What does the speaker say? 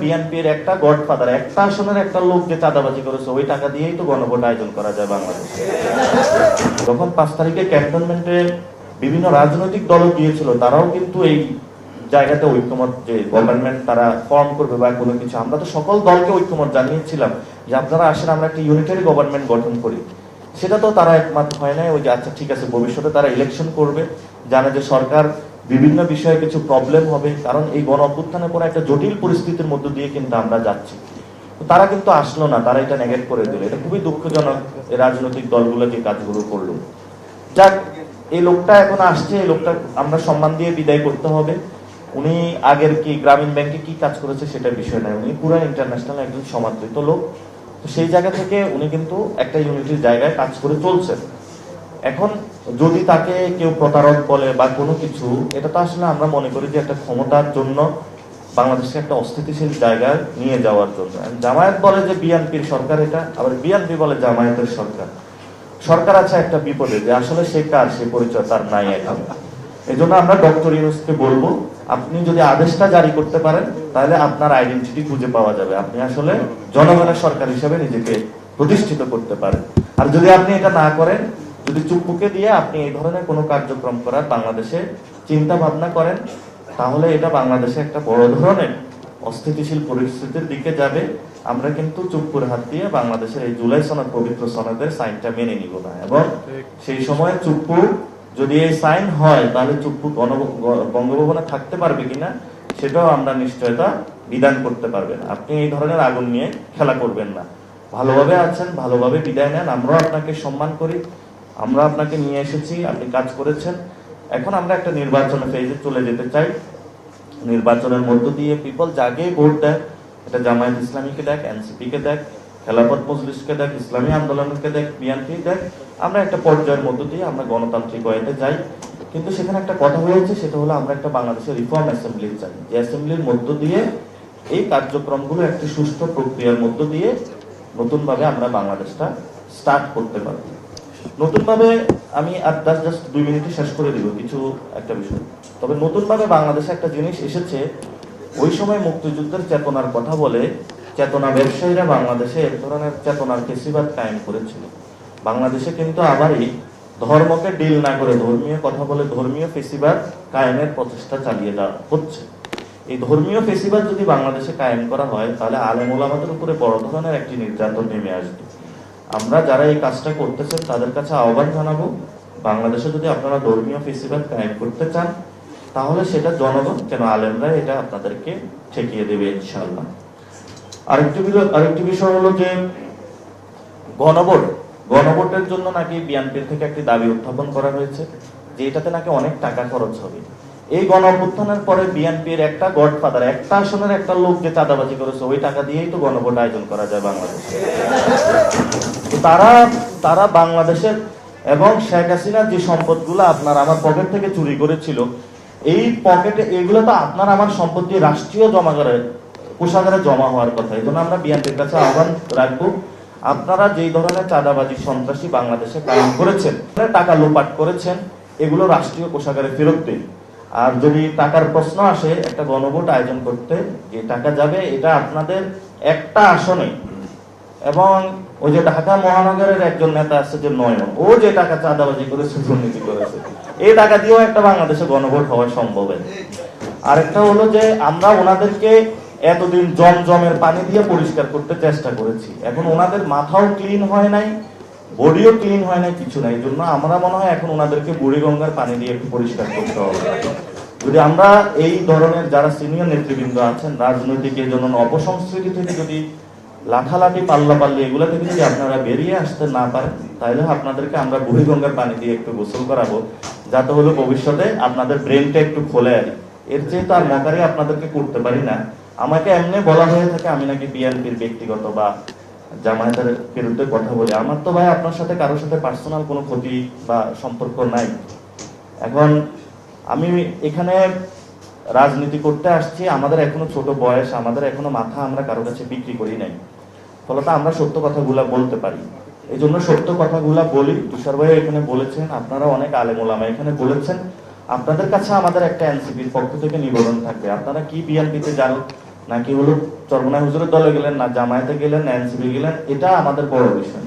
বিএনপির একটা গডফাদার, একটা আসনের একটা লোক যে চাঁদাবাজি করেছে, ওই টাকা দিয়েই তো গণভোট আয়োজন করা যায় বাংলাদেশে। যখন পাঁচ তারিখে ক্যান্টনমেন্টে বিভিন্ন রাজনৈতিক দল গিয়েছিল, তারাও কিন্তু এই জায়গাতে ঐক্যমত, যে গভর্নমেন্ট তারা ফর্ম করবে বা কোনো কিছু, আমরা তো সকল দলকে ঐক্যমত জানিয়েছিলাম যে আপনারা আসেন, আমরা একটা ইউনিটারি গভর্নমেন্ট গঠন করি। সেটা তো তারা একমাত্র হয় নাই, ওই যে আচ্ছা ঠিক আছে, ভবিষ্যতে তারা ইলেকশন করবে, জানে যে সরকার বিভিন্ন বিষয়ে কিছু প্রবলেম হবে, কারণ এই গণ অভ্যুত্থানের পরে একটা জটিল পরিস্থিতির মধ্য দিয়ে কিন্তু আমরা যাচ্ছি। তারা কিন্তু আসলো না, তারা এটা নেগেট করে দিল। এটা খুবই দুঃখজনক রাজনৈতিক দলগুলো যে কাজগুলো করল। যাক, এই লোকটা এখন আসছে, এই লোকটা আমরা সম্মান দিয়ে বিদায় করতে হবে। উনি আগের কি গ্রামীণ ব্যাংকে কি কাজ করেছে সেটা বিষয় নয়, উনি পুরো ইন্টারন্যাশনাল একজন সমাদৃত লোক। তো সেই জায়গা থেকে উনি কিন্তু একটা ইউনিটির জায়গায় কাজ করে চলছেন। এখন যদি তাকে কেউ প্রতারক বলে বা কোনো কিছু, এটা তো আসলে আমরা মনে করি যে একটা ক্ষমতার জন্য বাংলাদেশকে একটা অস্থিতিশীল জায়গায় নিয়ে যাওয়ার জন্য। জামায়াত বলে যে বিএনপির সরকার এটা, আবার বিএনপি বলে জামায়াতের সরকার। সরকার আছে একটা বিপদে, যে আসলে সে কার, সে পরিচয় তার নাই এখন। এই জন্য আমরা ডক্টর ইউনুসকে বলব, আপনি যদি আদেশটা জারি করতে পারেন, তাহলে আপনার আইডেন্টিটি খুঁজে পাওয়া যাবে। আপনি আসলে জনগণের সরকার হিসেবে নিজেকে প্রতিষ্ঠিত করতে পারেন। আর যদি আপনি এটা না করেন যদি চুপপুকে দিয়ে আপনি এই ধরনের কোনো কার্যক্রম করার বাংলাদেশে চিন্তা ভাবনা করেন তাহলে এটা বাংলাদেশে একটা বড় ধরনের অস্থিতিশীল পরিস্থিতির দিকে যাবে। আমরা কিন্তু চুপ করে হাত দিয়ে বাংলাদেশের এই জুলাই সনদ পবিত্র সনদের সাইনটা মেনে নিব না। এবং সেই সময় চুপ্পু যদি এই সাইন হয় তাহলে চুপ্পু বঙ্গভবনে থাকতে পারবে কিনা সেটাও আমরা নিশ্চয়তা বিধান করতে পারবেন আপনি এই ধরনের আগুন নিয়ে খেলা করবেন না। ভালোভাবে আছেন ভালোভাবে বিদায় নেন। আমরাও আপনাকে সম্মান করি। আমরা আপনাকে নিয়ে এসেছি, আপনি কাজ করেছেন। এখন আমরা একটা নির্বাচনের ফেজে চলে যেতে চাই। নির্বাচনের মধ্য দিয়ে পিপল জাগে ভোট দেয় এটা জামায়াত ইসলামীকে দেখ এনসিপি কে দেখ, খেলাফত মজলিসকে দেখ, ইসলামী আন্দোলনকে দেখ বিএনপি দেখ, আমরা একটা পর্যায়ের মধ্য দিয়ে আমরা গণতান্ত্রিক ওয়েতে যাই। কিন্তু সেখানে একটা কথা হয়েছে, সেটা হলো আমরা একটা বাংলাদেশের রিফর্ম অ্যাসেম্বলি চাই। যে অ্যাসেম্বলির মধ্য দিয়ে এই কার্যক্রমগুলো একটি সুষ্ঠু প্রক্রিয়ার মধ্য দিয়ে নতুনভাবে আমরা বাংলাদেশটা স্টার্ট করতে পারব। নতুনভাবে আমি আর জাস্ট জাস্ট দুই মিনিটে শেষ করে দিব, কিছু একটা বিষয়। তবে নতুনভাবে বাংলাদেশে একটা জিনিস এসেছে, ওই সময় মুক্তিযুদ্ধের চেতনার কথা বলে চেতনা ব্যবসায়ীরা বাংলাদেশে এক ধরনের চেতনার ফেসিবাদ কায়েম করেছিল। বাংলাদেশে কিন্তু আবারই ধর্মকে ডিল না করে ধর্মীয় কথা বলে ধর্মীয় ফেসিবাদ কায়েমের প্রচেষ্টা চালিয়ে দেওয়া হচ্ছে। এই ধর্মীয় ফেসিবাদ যদি বাংলাদেশে কায়েম করা হয়, তাহলে আলেম ওলামাদের উপরে বড় ধরনের একটি নির্যাতন নেমে আসবে। আমরা যারা এই কাজটা করতেছেন, তাদের কাছে আহ্বান জানাব, বাংলাদেশে যদি আপনারা ধর্মীয় ফেস্টিভ্যাল কায়েম করতে চান, তাহলে সেটা জনগণ, কেন আলেমরা এটা আপনাদেরকে ঠেকিয়ে দেবে ইনশাল্লাহ আরেকটি আরেকটি বিষয় হলো যে, গণভোট, গণভোটের জন্য নাকি বিএনপির থেকে একটি দাবি উত্থাপন করা হয়েছে, যে এটাতে নাকি অনেক টাকা খরচ হবে। এই গণ অভ্যুত্থানের পরে বিএনপির একটা গডফাদার, একটা আসনের একটা লোক যে চাঁদাবাজি করেছে, ওই টাকা দিয়েই তো গণভোট আয়োজন করা যায় বাংলাদেশে। তারা তারা বাংলাদেশের এবং শেখ হাসিনার যে সম্পদগুলো আপনার আমার পকেট থেকে চুরি করেছিল, এই পকেটে, এগুলো তো আপনার আমার সম্পত্তি রাষ্ট্রীয় জমাগারে কোষাগারে জমা হওয়ার কথা। এই জন্য আমরা বিএনপির কাছে আহ্বান রাখব, আপনারা যেই ধরনের চাঁদাবাজি সন্ত্রাসী বাংলাদেশে কায়েম করেছেন টাকা লোপাট করেছেন, এগুলো রাষ্ট্রীয় কোষাগারে ফেরত দিন। আর যদি টাকার প্রশ্ন আসে, একটা গণভোট আয়োজন করতে, যে টাকা যাবে, এটা আপনাদের একটা আসনে। এবং ওই যে ঢাকা মহানগরের একজন নেতা আছে যে নয়ন, ও যে টাকা চাঁদাবাজি করেছে, দুর্নীতি করেছে, এই টাকা দিয়েও একটা বাংলাদেশে গণভোট হওয়া সম্ভব আরেকটা হলো যে আমরা ওনাদেরকে এতদিন জমজমের পানি দিয়ে পরিষ্কার করতে চেষ্টা করেছি। এখন ওনাদের মাথাও ক্লিন হয় নাই বডিও ক্লিন হয় না, কিছু নাই এই জন্য আমরা মনে হয় এখন ওনাদেরকে বুড়িগঙ্গার পানি দিয়ে একটু পরিষ্কার করতে হবে। যদি আমরা এই ধরনের যারা সিনিয়র নেতৃবৃন্দ আছেন, রাজনৈতিক এই জন্য অপসংস্কৃতি থেকে যদি লাঠালাঠি পাল্লা পাল্লি এগুলো থেকে যদি আপনারা বেরিয়ে আসতে না পারেন, তাহলে আপনাদেরকে আমরা বুড়িগঙ্গার পানি দিয়ে একটু গোসল করাবো, যাতে হলো ভবিষ্যতে আপনাদের ব্রেনটা একটু খোলে আর এর চেয়ে আর মকারি আপনাদেরকে করতে পারি না। আমাকে এমনি বলা হয়ে থাকে, আমি নাকি বিএনপির ব্যক্তিগত বা জামায়াতের বিরুদ্ধে কথা বলি। আমার তো ভাই আপনার সাথে কারোর সাথে পার্সোনাল কোনো ক্ষতি বা সম্পর্ক নাই। এখন আমি এখানে রাজনীতি করতে আসছি, আমাদের এখনও ছোট বয়স, আমাদের এখনও মাথা আমরা কারও কাছে বিক্রি করি নাই। ফলত আমরা সত্য কথাগুলা বলতে পারি। এই জন্য সত্য কথাগুলা বলি। তুষার ভাই এখানে বলেছেন আপনারা অনেক আলেম ওলামা এখানে বলেছেন। আপনাদের কাছে আমাদের একটা এনসিপির পক্ষ থেকে নিবেদন থাকবে। আপনারা কি বিএনপিতে যান নাকি হলো চরমনায় হুজুরের দলে গেলেন, না জামায়াতে গেলেন এনসিপি গেলেন, এটা আমাদের বড় বিষয়।